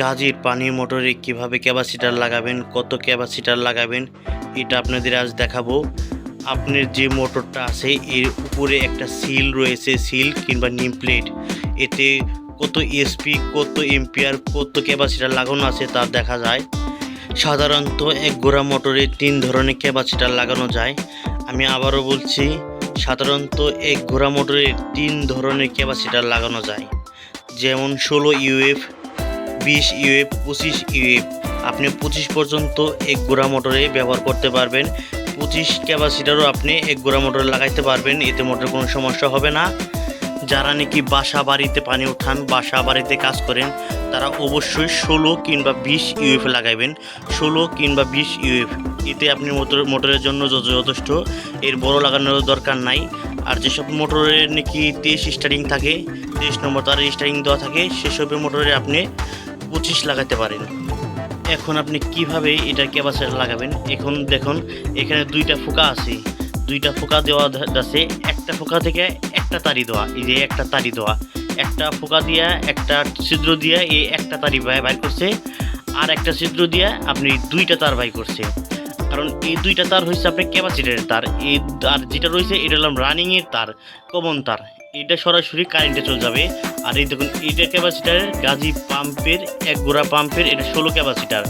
গাজির পানি মোটরে কীভাবে ক্যাপাসিটার লাগাবেন, কত ক্যাপাসিটার লাগাবেন, এটা আপনাদের আজ দেখাবো। আপনার যে মোটরটা আছে, এর উপরে একটা সিল রয়েছে, সিল কিংবা নিম প্লেট। এতে কত এসপি কত এম্পিয়ার কত ক্যাপাসিটার লাগানো আছে তা দেখা যায়। সাধারণত এক গোড়া মোটরে তিন ধরনের ক্যাপাসিটার লাগানো যায়। আমি আবারও বলছি, সাধারণত এক ঘোড়া মোটরে তিন ধরনের ক্যাপাসিটার লাগানো যায়। যেমন ষোলো ইউএফ বিশ ইউএফ, পঁচিশ ইউএফ। আপনি পঁচিশ পর্যন্ত এক গোড়া মোটরে ব্যবহার করতে পারবেন। পঁচিশ ক্যাপাসিটারও আপনি এক গোড়া মোটরে লাগাইতে পারবেন, এতে মোটরের কোনো সমস্যা হবে না। যারা নাকি বাসা বাড়িতে পানি উঠান বাসা বাড়িতে কাজ করেন, তারা অবশ্যই ষোলো কিংবা বিশ ইউএফ লাগাবেন ষোলো কিংবা বিশ ইউএফ, এতে আপনি মোটর, মোটরের জন্য যথে- যথেষ্ট। এর বড় লাগানোর দরকার নাই। আর যেসব মোটরের নাকি তেইশ স্টারিং থাকে, তেইশ নম্বর তার স্টারিং দেওয়া থাকে, সেসব মোটরে আপনি পঁচিশ লাগাতে পারেন। এখন আপনি কীভাবে এটা ক্যাপাসিটার লাগাবেন? এখন দেখুন, এখানে দুইটা ফোকা আছে। দুইটা ফোকা দেওয়া আছে একটা ফোকা থেকে একটা তারি দেওয়া, এই যে একটা তারি দেওয়া। একটা ফোকা দিয়া, একটা ছিদ্র দিয়া এই একটা তারি বাই- করছে। আর একটা ছিদ্র দিয়া আপনি দুইটা তার বাই করছে। কারণ এই দুইটা তার হচ্ছে আপনার ক্যাপাসিটারের তার। এই, আর যেটা রয়েছে, এটা হলাম রানিংয়ের তার কমন তার। এটা সরাসরি কারেন্টে চলে যাবে। আর এই দেখুন, এটা ক্যাপাসিটার গাজী পাম্পের এক গোড়া পাম্পের এটা ষোলো ক্যাপাসিটার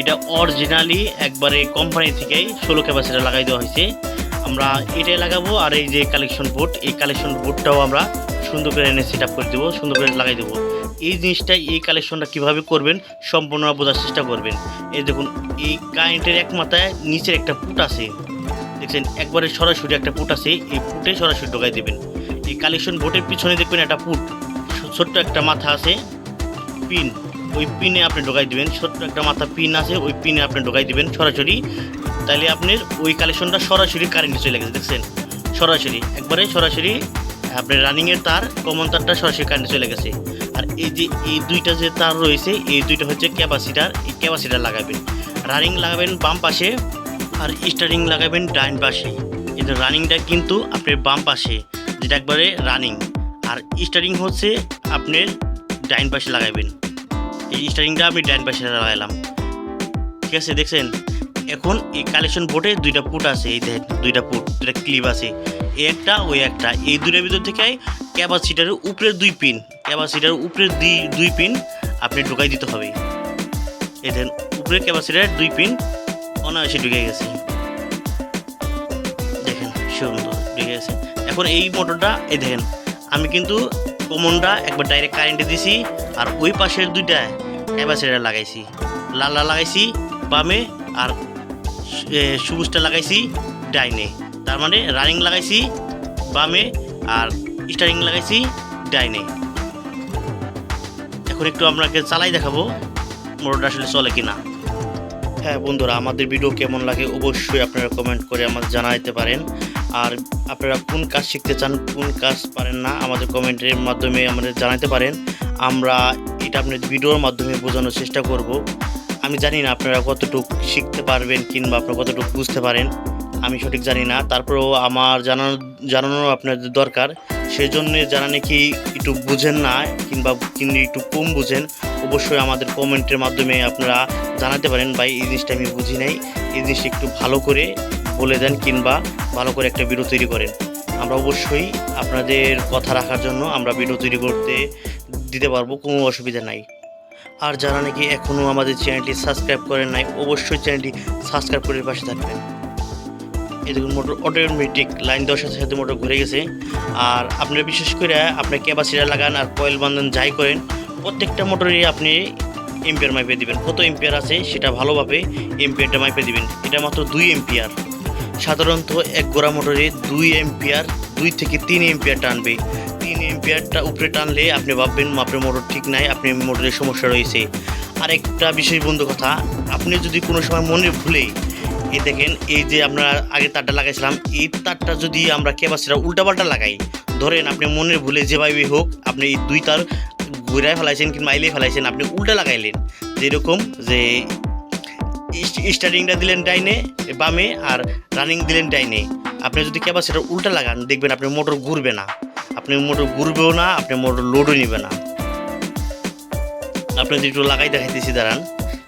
এটা অরিজিনালি একবারে কোম্পানি থেকেই ষোলো ক্যাপাসিটার লাগাই দেওয়া হয়েছে। আমরা এটাই লাগাবো আর এই যে কালেকশন বোর্ড এই কালেকশন বোর্ডটাও আমরা সুন্দর করে এনে সেট করে দেবো, সুন্দর করে লাগাই দেবো। এই জিনিসটা, এই কালেকশনটা কীভাবে করবেন, সম্পূর্ণ বোঝার চেষ্টা করবেন। এই দেখুন, এই কারেন্টের এক মাথায় নিচের একটা পুট আছে। দেখছেন, একবারে সরাসরি একটা পুট আছে, এই পুটে সরাসরি ঢোকাই দেবেন। এই কালেকশন বোর্ডের পিছনে দেখবেন একটা পুট। ছোট্ট একটা মাথা আছে, পিন। ওই পিনে আপনি ঢোকাই দিবেন। ছোট্ট একটা মাথা পিন আছে, ওই পিনে আপনি ঢোকাই দিবেন সরাসরি। তাহলে আপনার ওই কালেকশনটা সরাসরি কারেন্টে চলে গেছে, দেখছেন? সরাসরি। একবারে সরাসরি আপনার রানিংয়ের তার কমন তারটা সরাসরি কারেন্টে চলে গেছে। আর এই যে, এই দুইটা যে তার রয়েছে, এই দুইটা হচ্ছে ক্যাপাসিটার এই ক্যাপাসিটার লাগাবেন। রানিং লাগাবেন বাম পাশে আর স্টারিং লাগাবেন ডাইন পাশে। এটা রানিংটা কিন্তু আপনার বাম পাশে। যেটা একবারে রানিং আর স্টারিং হচ্ছে আপনার ডাইন পাশে লাগাবেন এই স্টারিংটা আমি ডাইন পাশে লাগাইলাম। ঠিক আছে, দেখছেন? এখন এই কালেকশন বোর্ডে দুইটা পুট আছে, এই দেখেন, দুইটা পুট দুইটা ক্লিপ আছে। এই একটা, ওই একটা। এই দুইটার ভিতর থেকে ক্যাপাসিটারের উপরের দুই পিন ক্যাপাসিটার উপরের দুই দুই পিন আপনি ঢুকাই দিতে হবে। এই দেখেন, উপরের ক্যাপাসিটারের দুই পিন অনায়াসে ঢুকে গেছে। দেখেন, সুন্দর ঢুকে গেছে। এখন এই মোটরটা এই দেখেন, আমি কিন্তু কমনটা একবার ডাইরেক্ট কারেন্টে দিছি, আর ওই পাশের দুইটা ক্যাপাসিটার লাগাইছি। লাল লাগাইছি, বামে, আর সবুজটা লাগাইছি ডাইনে। তার মানে রানিং লাগাইছি বামে, আর স্টারিং লাগাইছি ডাইনে। এখন একটু আপনাকে চালাই দেখাবো মোটরটা আসলে চলে কিনা। হ্যাঁ বন্ধুরা, আমাদের ভিডিও কেমন লাগে অবশ্যই আপনারা কমেন্ট করে আমাদের জানাইতে পারেন। আর আপনারা কোন কাজ শিখতে চান, কোন কাজ পারেন না, আমাদের কমেন্টের মাধ্যমে আমাদের জানাতে পারেন। আমরা এটা আপনার ভিডিওর মাধ্যমে বোঝানোর চেষ্টা করব। আমি জানি না আপনারা কতটুকু শিখতে পারবেন কিংবা আপনারা কতটুকু বুঝতে পারেন। আমি সঠিক জানি না। তারপরেও আমার জানানো জানানো আপনাদের দরকার। সেই জন্য যারা নাকি একটু বুঝেন না কিংবা কিংবা একটু কম বুঝেন, অবশ্যই আমাদের কমেন্টের মাধ্যমে আপনারা জানাতে পারেন, ভাই, এই জিনিসটা আমি বুঝি নাই। এই জিনিসটা একটু ভালো করে বলে দেন কিংবা ভালো করে একটা ভিডিও তৈরি করেন। আমরা অবশ্যই আপনাদের কথা রাখার জন্য আমরা ভিডিও তৈরি করতে দিতে পারব, কোনো অসুবিধা নাই। আর যারা নাকি এখনও আমাদের চ্যানেলটি সাবস্ক্রাইব করেন নাই, অবশ্যই চ্যানেলটি সাবস্ক্রাইব করে পাশে থাকবেন। দেখুন, মোটর অটোমেটিক লাইন দেওয়ার সাথে মোটর ঘুরে গেছে। আর আপনারা বিশেষ করে আপনার ক্যাপাসিটার লাগান আর কয়েল বান্ধন যাই করেন, প্রত্যেকটা মোটরই আপনি এম্পিয়ার মাইপে দিবেন। কত এম্পিয়ার আছে সেটা ভালোভাবে এম্পিয়ারটা মাইপে দিবেন। এটা মাত্র দুই এম্পিয়ার সাধারণত এক গোড়া মোটরে দুই এম্পিয়ার দুই থেকে তিন এম্পিয়ার টানবে। তিন এম্পিয়ারটা উপরে টানলে আপনি ভাববেন আপনার মোটর ঠিক নাই, আপনি মোটরের সমস্যা রয়েছে। আর একটা বিশেষ বন্ধু কথা, আপনি যদি কোনো সময় মনে ভুলে, এই দেখেন, এই যে আমরা আগে তারটা লাগাইছিলাম, এই তারটা যদি আমরা ক্যাপাসিটা উল্টাপাল্টা লাগাই, ধরেন আপনি মনের ভুলে যেভাবে হোক, আপনি এই দুই তার ঘুরায় ফেলাইছেন কিংবা আইলে ফেলাইছেন, আপনি উল্টা লাগাইলেন, যেরকম যে স্টার্টিংটা দিলেন ডাইনে, বামে, আর রানিং দিলেন ডাইনে। আপনি যদি ক্যাপাসিটার উল্টা লাগান, দেখবেন আপনি মোটর ঘুরবে না। আপনি মোটর ঘুরবেও না, আপনি মোটর লোডও নেবে না। আপনি যদি একটু লাগাই দেখাইতেছি, দাঁড়ান।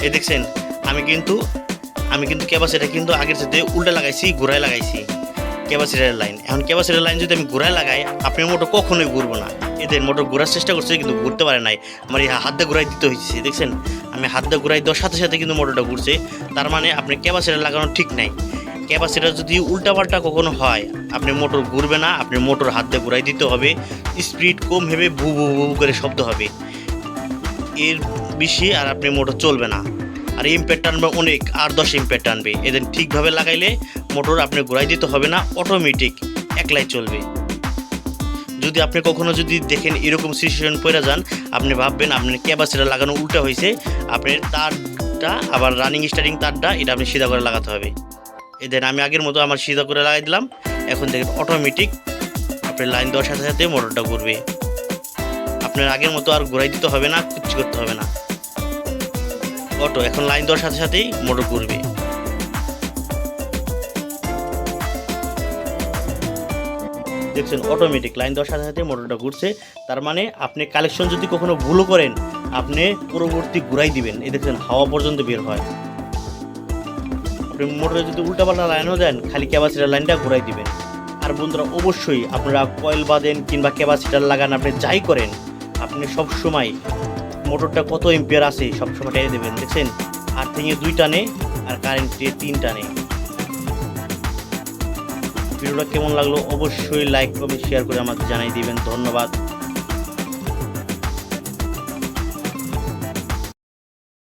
এ দেখছেন, আমি কিন্তু আমি কিন্তু ক্যাপাসিটার কিন্তু আগের সাথে উল্টা লাগাইছি, ঘুরায় লাগাইছি। ক্যাপাসিটারের লাইন। এখন ক্যাপাসিটার লাইন যদি আমি ঘুরায় লাগাই আপনার মোটর কখনোই ঘুরবো না। এদের মোটর ঘোরার চেষ্টা করছে, কিন্তু ঘুরতে পারে নাই। আমার এই হাত দিয়ে ঘুরাই দিতে হয়েছে দেখছেন? আমি হাত দিয়ে ঘুরাই দেওয়ার সাথে সাথে কিন্তু মোটরটা ঘুরছে। তার মানে আপনি ক্যাপাসিটার লাগানো ঠিক নাই। ক্যাপাসিটার যদি উল্টাপাল্টা কখনো হয়, আপনি মোটর ঘুরবে না, আপনি মোটর হাত দিয়ে ঘুরাই দিতে হবে। স্পিড কম হবে ভু ভু ভু করে শব্দ হবে। এর বেশি আর আপনি মোটর চলবে না। আর ইম্প্যাক্ট টানবে অনেক, আর দশ ইম্প্যাক্ট টানবে। এদের ঠিকভাবে লাগাইলে মোটর আপনি ঘুরাই দিতে হবে না অটোমেটিক একলাই চলবে। যদি আপনি কখনো যদি দেখেন এরকম সিচুয়েশন পড়ে যান, আপনি ভাববেন আপনার ক্যাপাসিটার লাগানো উল্টা হয়েছে আপনার তারটা আবার রানিং স্টার্টিং তারটা, এটা আপনি সিধা করে লাগাতে হবে। এদের আমি আগের মতো আমার সিধা করে লাগাই দিলাম, এখন দেখেন অটোমেটিক আপনার লাইন দেওয়ার সাথে সাথে মোটরটা ঘুরবে। আপনার আগের মতো আর ঘুরাই দিতে হবে না, কিচ্ছু করতে হবে না। অটো, এখন লাইন দেওয়ার সাথে সাথেই মোটর ঘুরবে। দেখছেন অটোমেটিক লাইন দেওয়ার সাথে সাথে মোটরটা ঘুরছে। তার মানে আপনি কালেকশন যদি কখনো ভুলও করেন, আপনি পরবর্তী ঘুরাই দিবেন। এই দেখছেন, হাওয়া পর্যন্ত বের হয়। আপনি মোটরে যদি উল্টাপাল্টা লাইনও দেন, খালি ক্যাপাসিটার লাইনটা ঘুরাই দিবেন। আর বন্ধুরা, অবশ্যই আপনারা কয়েল বাঁধেন কিংবা ক্যাপাসিটার লাগান, আপনি যাই করেন, আপনি সব সময় মোটরটা কত এম্পিয়ার আছে সব সময় টেনে দেবেন। দেখছেন, আর থেকে দুই টানে, আর কারেন্ট তিন টানে। ভিডিওটা কেমন লাগল অবশ্যই লাইক কমেন্ট শেয়ার করে আমাকে জানাই দিবেন। ধন্যবাদ।